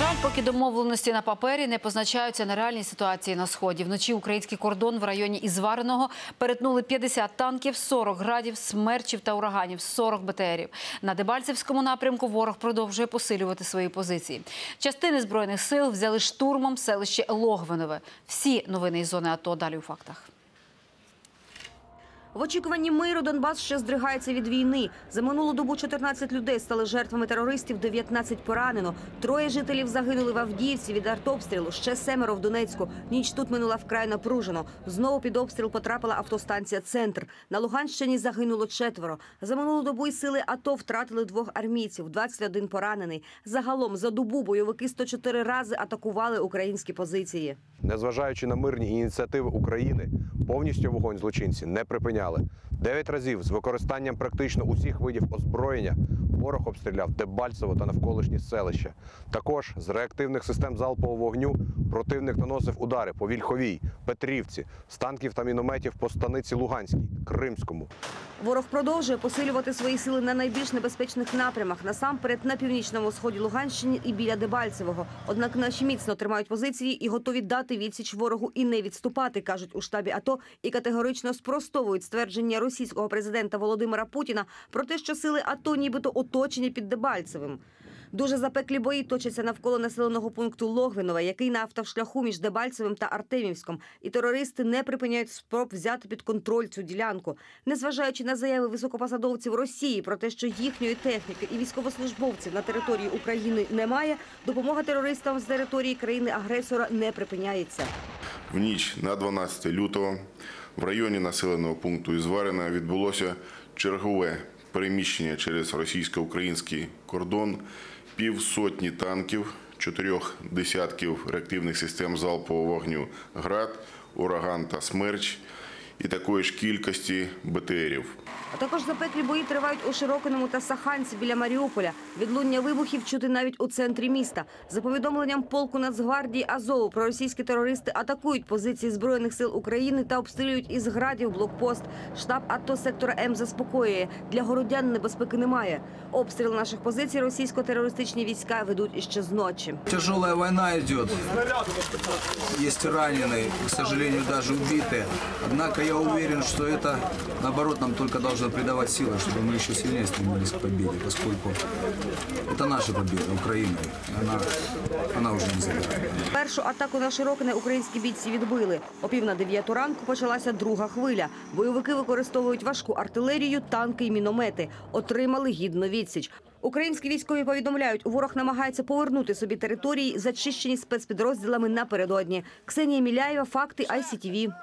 жаль, поки домовленості на папері не позначаються на реальній ситуації на сході. Вночі український кордон в районі Ізвареного перетнули 50 танків, 40 градів, смерчів та ураганів, 40 БТРів. На Дебальцевському напрямку ворог продовжує посилювати свої позиції. Частини збройних сил взяли штурмом селище Логвинове. Всі новини із зони АТО далі у фактах. В очікуванні миру Донбас ще здригається від війни. За минулу добу 14 людей стали жертвами терористів, 19 поранено. Троє жителів загинули в Авдіївці від артобстрілу, ще семеро в Донецьку. Ніч тут минула вкрай напружено. Знову під обстріл потрапила автостанція «Центр». На Луганщині загинуло четверо. За минулу добу й сили АТО втратили двох армійців, 21 поранений. Загалом за добу бойовики 104 рази атакували українські позиції. Незважаючи на мирні ініціативи України, повністю вогонь злочинці не припиняли. Дев'ять разів з використанням практично усіх видів озброєння ворог обстріляв Дебальцево та навколишні селища. Також з реактивних систем залпового вогню противник наносив удари по Вільховій, Петрівці, з танків та мінометів по станиці Луганській, Кримському. Ворог продовжує посилювати свої сили на найбільш небезпечних напрямах, насамперед на північному сході Луганщини і біля Дебальцевого. Однак наші міцно тримають позиції і готові дати відсіч ворогу і не відступати, кажуть у штабі АТО, і категорично спростовують ствердження російського президента Володимира Путіна про те, що сили АТО нібито оточені під Дебальцевим. Дуже запеклі бої точаться навколо населеного пункту Логвинове, який на автошляху між Дебальцевим та Артемівськом. І терористи не припиняють спроб взяти під контроль цю ділянку. Незважаючи на заяви високопосадовців Росії про те, що їхньої техніки і військовослужбовців на території України немає, допомога терористам з території країни-агресора не припиняється. В ніч на 12 лютого в районі населеного пункту Ізварина відбулося чергове переміщення через російсько-український кордон півсотні танків, чотирьох десятків реактивних систем залпового вогню «Град», «Ураган» та «Смерч» і такої ж кількості БТРів. А також запеклі бої тривають у Широкиному та Саханці біля Маріуполя. Відлуння вибухів чути навіть у центрі міста. За повідомленням полку Нацгвардії Азову, проросійські терористи атакують позиції Збройних сил України та обстрілюють із градів блокпост. Штаб АТО сектора М заспокоює. Для городян небезпеки немає. Обстріл наших позицій російсько-терористичні війська ведуть іще з ночі. Тяжелая война идет. Есть раненые, к сожалению, даже убитые. Однако я уверен, что это, наоборот, нам только должно придавать силы, чтобы мы еще сильнее стремились к победе, поскольку это наша победа, Украины. Она, она уже не забирает. Першу атаку на Широкине українські бійці відбили. О пів на дев'яту ранку почалася друга хвиля. Бойовики використовують важку артилерію, танки і міномети. Отримали гідну відсіч. Українські військові повідомляють, ворог намагається повернути собі території, зачищені спецпідрозділами напередодні. Ксенія Міляєва, факти ICTV.